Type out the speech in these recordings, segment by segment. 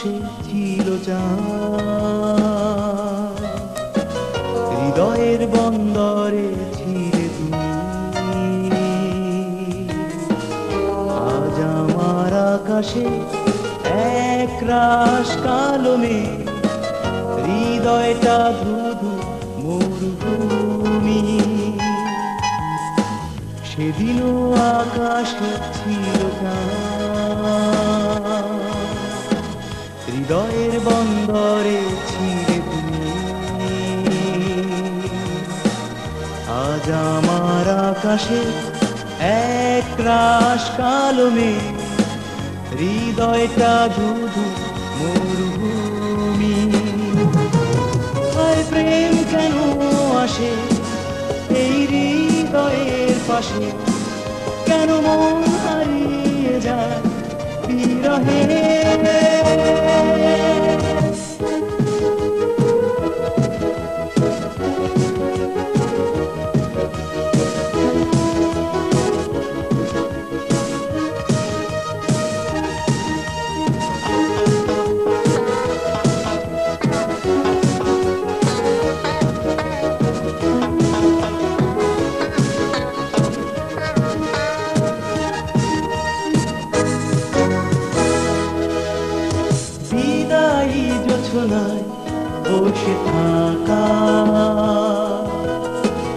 আকাশে ছিল হৃদয়ের বন্দরে ছিলে তুমি। আজ আমার আকাশে এক রাস কালো হৃদয়টা ধুধু মরুভূমি। সেদিনও আকাশ ছিল গান হৃদয়ের বন্দরে তুমি আজ আমার আকাশে এক রাস কালো হৃদয়টা ধুধু মরুভূমি। প্রেম কেন আসে এই হৃদয়ের পাশে? কেন মন হারিয়ে যায় বিরহে? যোছনায় বসে থাকা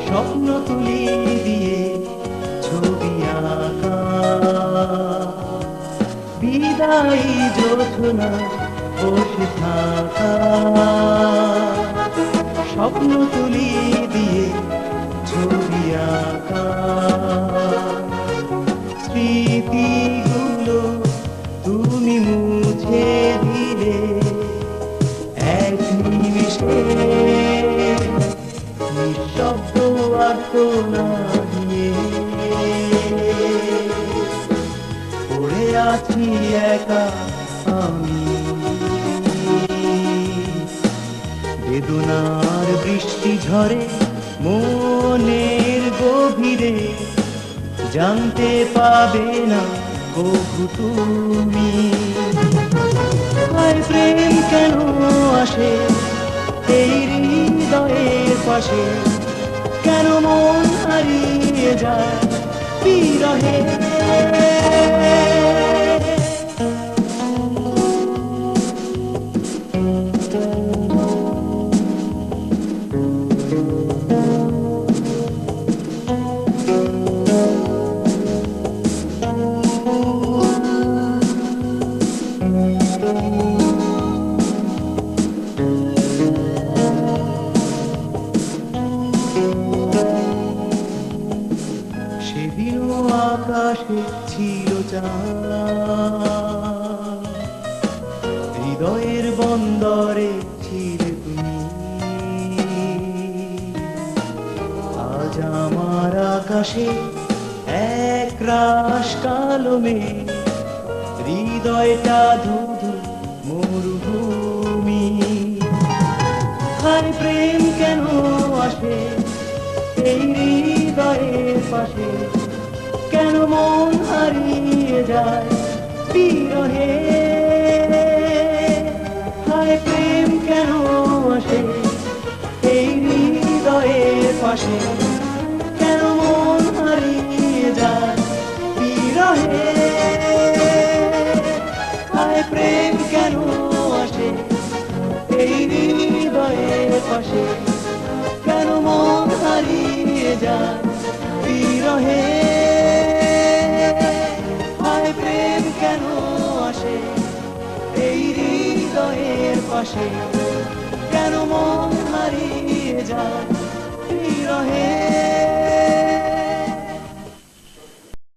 স্বপ্ন তুলি দিয়ে ছবি আঁকা। বিদায়ী যোছনায় বসে থাকা স্বপ্ন তুলি দিয়ে ছবি আঁকা। বেদনার বৃষ্টি ঝরে মনের গভীরে। জানতে পাবে না কবু তুমি। হায় প্রেম কেন আসে এই হৃদয়ের পাশে? কেন মন হারিয়ে যায় বিরহে? ছিল হৃদয়ের বন্দরে ছিলে তুমি। আজ আমার আকাশে এক রাস কালো হৃদয়টা ধুধু মরুভূমি। হায় প্রেম কেন আসে এই হৃদয়ের পাশে? হারিয়ে যায় বিরহে। হায় প্রেম কেন আসে? এই হৃদয়ের পাশে কেন মন হারিয়ে যায় বিরহে? হায় প্রেম কেন আসে? এই হৃদয়ের পাশে কেন মন হারিয়ে যায় বিরহে? পাশে কেন মন হারিয়ে যায়? বিরহে